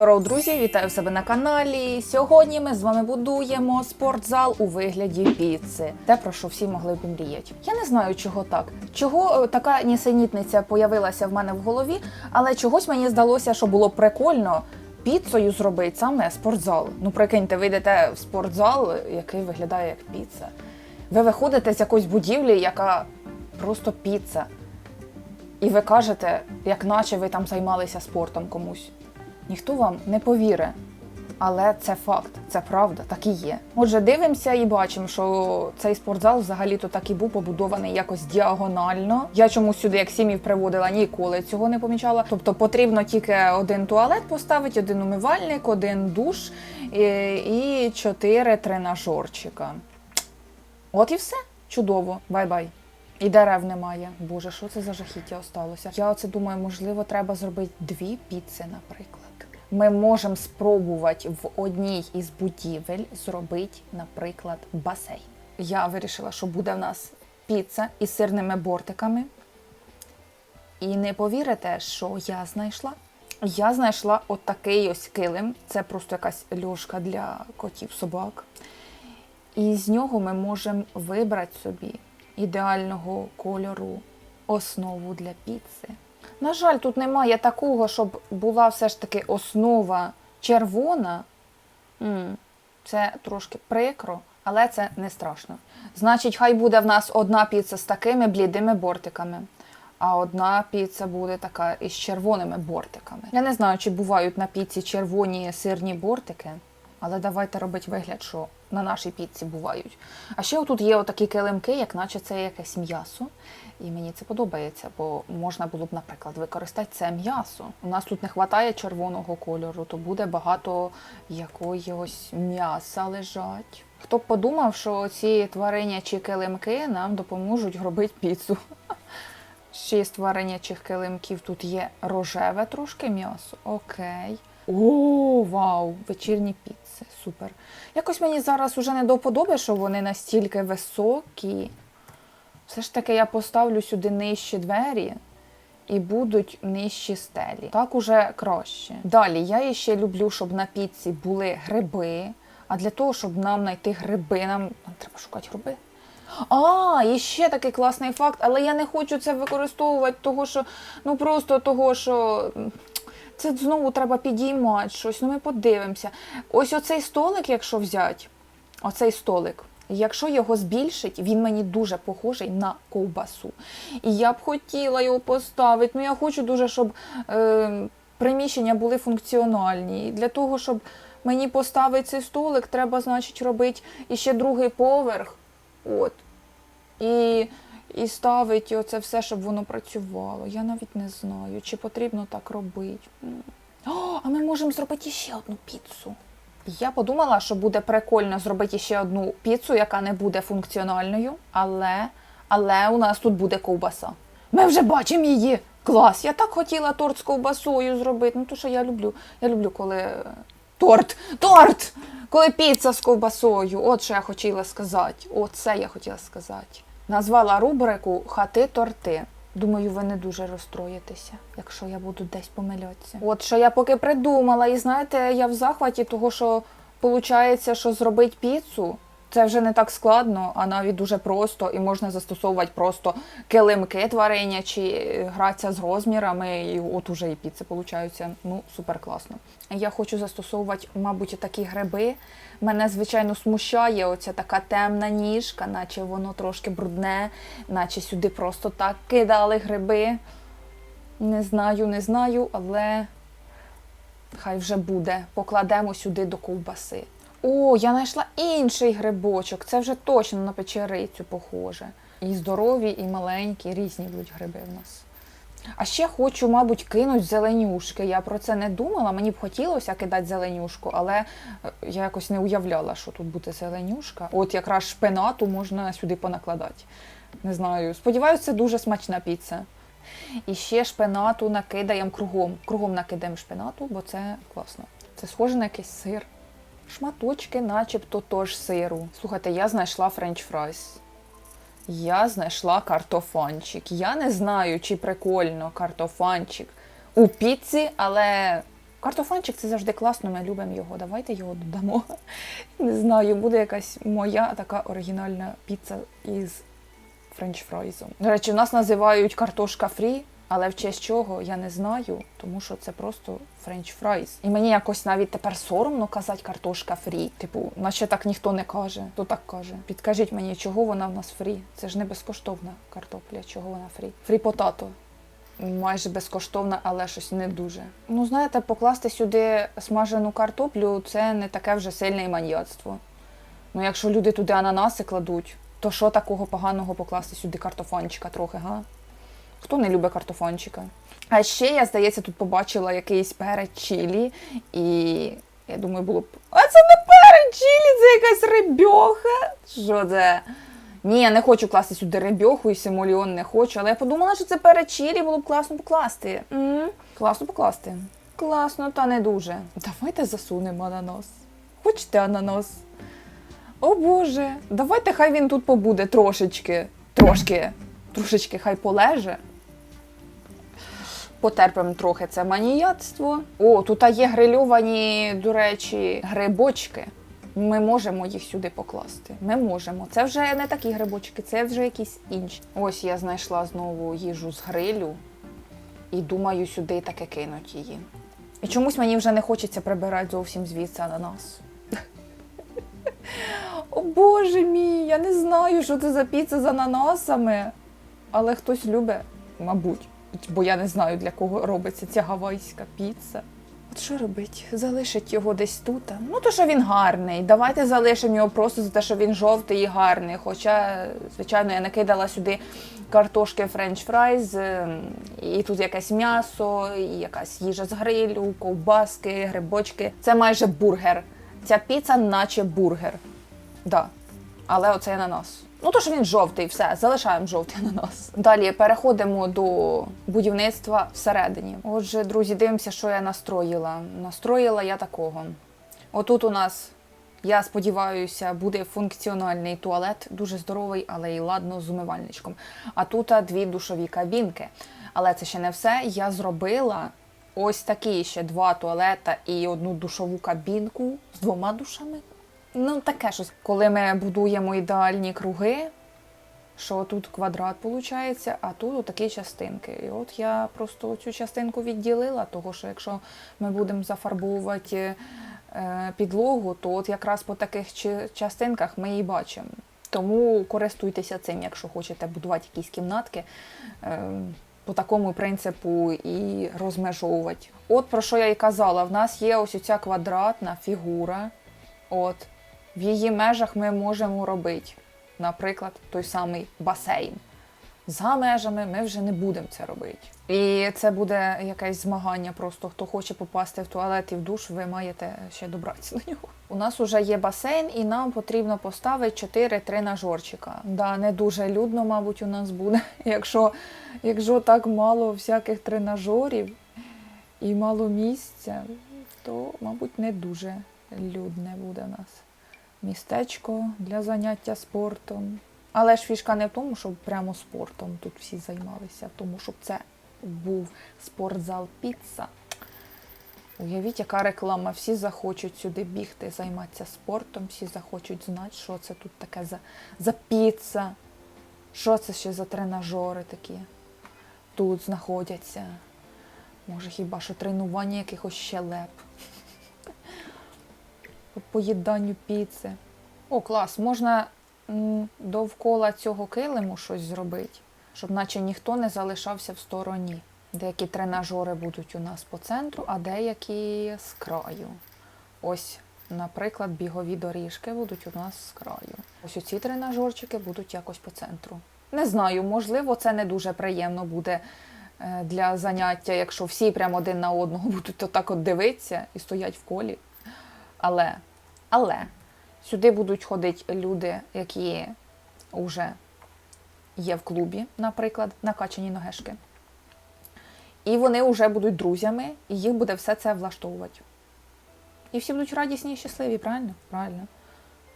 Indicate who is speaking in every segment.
Speaker 1: Здорово, друзі, вітаю себе на каналі. Сьогодні ми з вами будуємо спортзал у вигляді піци. Те, про що всі могли б мріяти. Я не знаю, чого так. Чого е, така нісенітниця появилася в мене в голові, але чогось мені здалося, що було прикольно піцею зробити саме спортзал. Ну, прикиньте, ви йдете в спортзал, який виглядає як піца. Ви виходите з якоїсь будівлі, яка просто піца. І ви кажете, як наче ви там займалися спортом комусь. Ніхто вам не повірить. Але це факт, це правда, так і є. Отже, дивимося і бачимо, що цей спортзал взагалі-то так і був побудований якось діагонально. Я чомусь сюди, як сім'їв приводила, ніколи цього не помічала. Тобто потрібно тільки один туалет поставити, один умивальник, один душ і, чотири тренажерчика. От і все. Чудово. Бай-бай. І дерев немає. Боже, що це за жахіття осталося? Я оце думаю, можливо, треба зробити дві піци, наприклад. Ми можемо спробувати в одній із будівель зробити, наприклад, басейн. Я вирішила, що буде в нас піца із сирними бортиками. І не повірите, що я знайшла. Я знайшла отакий ось килим. Це просто якась льошка для котів собак. І з нього ми можемо вибрати собі ідеального кольору основу для піци. На жаль, тут немає такого, щоб була все ж таки основа червона. Це трошки прикро, але це не страшно. Значить, хай буде в нас одна піца з такими блідими бортиками, а одна піца буде така із червоними бортиками. Я не знаю, чи бувають на піці червоні сирні бортики, але давайте робити вигляд, що на нашій піці бувають. А ще тут є отакі килимки, як наче це якесь м'ясо. І мені це подобається, бо можна було б, наприклад, використати це м'ясо. У нас тут не вистачає червоного кольору, то буде багато якогось м'яса лежать. Хто б подумав, що ці тваринячі килимки нам допоможуть робити піцу. Ще з тваринячих килимків тут є рожеве трошки м'ясо. Окей. О, вау! Вечірні піци. Супер. Якось мені зараз уже не до що вони настільки високі. Все ж таки я поставлю сюди нижчі двері і будуть нижчі стелі. Так уже краще. Далі я ще люблю, щоб на піці були гриби. А для того, щоб нам знайти гриби, нам, нам треба шукати гриби. А, і ще такий класний факт, але я не хочу це використовувати, того що ну просто того, що це знову треба підіймати щось. Ну ми подивимося. Ось оцей столик, якщо взяти, оцей столик. Якщо його збільшить, він мені дуже похожий на ковбасу. І я б хотіла його поставити. Ну я хочу дуже, щоб е, приміщення були функціональні. І для того, щоб мені поставити цей столик, треба, значить, робити іще другий поверх. От. І, і ставити оце все, щоб воно працювало. Я навіть не знаю, чи потрібно так робити. О, а ми можемо зробити ще одну піцу. Я подумала, що буде прикольно зробити ще одну піцу, яка не буде функціональною, але, але у нас тут буде ковбаса. Ми вже бачимо її. Клас! Я так хотіла торт з ковбасою зробити. Ну, то що я люблю. Я люблю, коли е, торт! Торт! Коли піца з ковбасою. От що я хотіла сказати. Оце я хотіла сказати. Назвала рубрику Хати торти. Думаю, ви не дуже розстроїтеся, якщо я буду десь помилятися. От що я поки придумала, і знаєте, я в захваті того, що виходить, що зробить піцу. Це вже не так складно, а навіть дуже просто, і можна застосовувати просто килимки тваринячі, гратися з розмірами, і от уже і піци получаються. Ну, супер класно. Я хочу застосовувати, мабуть, такі гриби. Мене, звичайно, смущає оця така темна ніжка, наче воно трошки брудне, наче сюди просто так кидали гриби. Не знаю, не знаю, але хай вже буде. Покладемо сюди до ковбаси. О, я знайшла інший грибочок. Це вже точно на печерицю похоже. І здорові, і маленькі, різні будуть гриби в нас. А ще хочу, мабуть, кинуть зеленюшки. Я про це не думала. Мені б хотілося кидати зеленюшку, але е, я якось не уявляла, що тут буде зеленюшка. От якраз шпинату можна сюди понакладати. Не знаю. Сподіваюся, це дуже смачна піца. І ще шпинату накидаємо кругом. Кругом накидаємо шпинату, бо це класно. Це схоже на якийсь сир. Шматочки, начебто тож сиру. Слухайте, я знайшла френч фрайс. Я знайшла картофанчик. Я не знаю, чи прикольно картофанчик у піці, але Картофанчик це завжди класно, ми любимо його. Давайте його додамо. Не знаю, буде якась моя така оригінальна піца із френч-фрайзом. До речі, в нас називають картошка фрі, але в честь чого я не знаю, тому що це просто френч-фрайз. І мені якось навіть тепер соромно казати картошка фрі. Типу, наче так ніхто не каже. Хто так каже? Підкажіть мені, чого вона в нас фрі? Це ж не безкоштовна картопля, чого вона фрі? Фрі потато. Майже безкоштовна, але щось не дуже. Ну, знаєте, покласти сюди смажену картоплю це не таке вже сильне і маніяцтво. Ну, якщо люди туди ананаси кладуть, то що такого поганого покласти сюди картофанчика трохи, га? Хто не любить картофанчика? А ще я, здається, тут побачила якийсь перець чилі, і я думаю, було б. А це не перець чилі, це якась рибьоха. Що це? Ні, я не хочу класти сюди рибьоху і симоліон не хочу, але я подумала, що це перець чилі, було б класно покласти. м Класно покласти. Класно, та не дуже. Давайте засунемо ананас. Хочете ананас? О Боже, давайте хай він тут побуде трошечки. Трошки. Трошечки хай полеже. Потерпимо трохи це маніяцтво. О, тут є грильовані, до речі, грибочки. Ми можемо їх сюди покласти. Ми можемо. Це вже не такі грибочки, це вже якісь інші. Ось я знайшла знову їжу з грилю і думаю, сюди таки кинуть її. І чомусь мені вже не хочеться прибирати зовсім звідси ананас. О Боже мій, я не знаю, що це за піца з ананасами. Але хтось любить, мабуть. Бо я не знаю, для кого робиться ця гавайська піца. От що робить? Залишить його десь тут. Ну, то що він гарний. Давайте залишимо його просто за те, що він жовтий і гарний. Хоча, звичайно, я накидала сюди картошки френч фрайз, ем, і тут якесь м'ясо, і якась їжа з грилю, ковбаски, грибочки. Це майже бургер. Ця піца, наче бургер. Да. Але оцей ананас. Ну, то що він жовтий, все, залишаємо жовтий ананас. Далі переходимо до будівництва всередині. Отже, друзі, дивимося, що я настроїла. Настроїла я такого. Отут у нас, я сподіваюся, буде функціональний туалет, дуже здоровий, але і ладно з умивальничком. А тут дві душові кабінки. Але це ще не все. Я зробила ось такі ще два туалета і одну душову кабінку з двома душами. Ну, таке щось. Коли ми будуємо ідеальні круги, що тут квадрат виходить, а тут такі частинки. І от я просто цю частинку відділила, того що якщо ми будемо зафарбовувати е, підлогу, то от якраз по таких частинках ми її бачимо. Тому користуйтеся цим, якщо хочете будувати якісь кімнатки. Е, по такому принципу і розмежовувати. От про що я і казала: в нас є ось ця квадратна фігура. От, в її межах ми можемо робити, наприклад, той самий басейн. За межами ми вже не будемо це робити. І це буде якесь змагання. Просто хто хоче попасти в туалет і в душ, ви маєте ще добратися до нього. У нас вже є басейн, і нам потрібно поставити 4 тренажерчика. Да, не дуже людно, мабуть, у нас буде. Якщо, якщо так мало всяких тренажерів і мало місця, то, мабуть, не дуже людне буде у нас містечко для заняття спортом. Але ж фішка не в тому, щоб прямо спортом тут всі займалися, в тому, щоб це був спортзал піца. Уявіть, яка реклама. Всі захочуть сюди бігти, займатися спортом, всі захочуть знати, що це тут таке за, за піца, що це ще за тренажери такі тут знаходяться. Може, хіба що тренування якихось щелеп поїданню піци. О, клас, можна довкола цього килиму щось зробити, щоб наче ніхто не залишався в стороні. Деякі тренажери будуть у нас по центру, а деякі з краю. Ось, наприклад, бігові доріжки будуть у нас з краю. Ось оці тренажерчики будуть якось по центру. Не знаю, можливо, це не дуже приємно буде е, для заняття, якщо всі прямо один на одного будуть отак от дивитися і стоять в колі. Але, але сюди будуть ходити люди, які вже є в клубі, наприклад, накачані ногешки. І вони вже будуть друзями, і їх буде все це влаштовувати. І всі будуть радісні і щасливі, правильно? Правильно.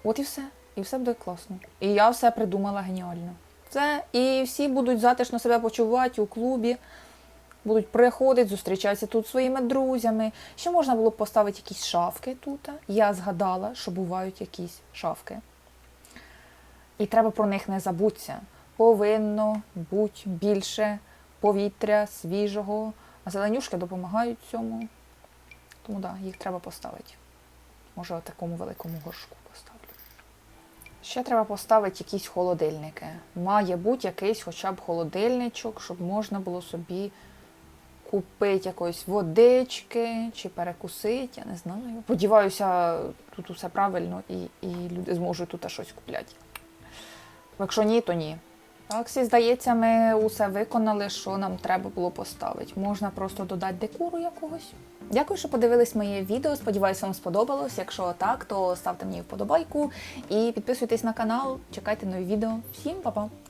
Speaker 1: От і все. І все буде класно. І я все придумала геніально. Все. І всі будуть затишно себе почувати у клубі. Будуть приходити, зустрічатися тут своїми друзями. Ще можна було б поставити якісь шафки тут. Я згадала, що бувають якісь шафки. І треба про них не забутися. Повинно бути більше повітря свіжого, а зеленюшки допомагають цьому. Тому так, да, їх треба поставити. Може, такому великому горшку поставлю. Ще треба поставити якісь холодильники. Має бути якийсь хоча б холодильничок, щоб можна було собі купити якоїсь водички чи перекусити, я не знаю. Сподіваюся, тут усе правильно і, і люди зможуть тут щось купляти. Якщо ні, то ні. Так, всі здається, ми усе виконали, що нам треба було поставити. Можна просто додати декору якогось. Дякую, що подивились моє відео. Сподіваюся, вам сподобалось. Якщо так, то ставте мені вподобайку і підписуйтесь на канал. Чекайте нові відео. Всім па-па!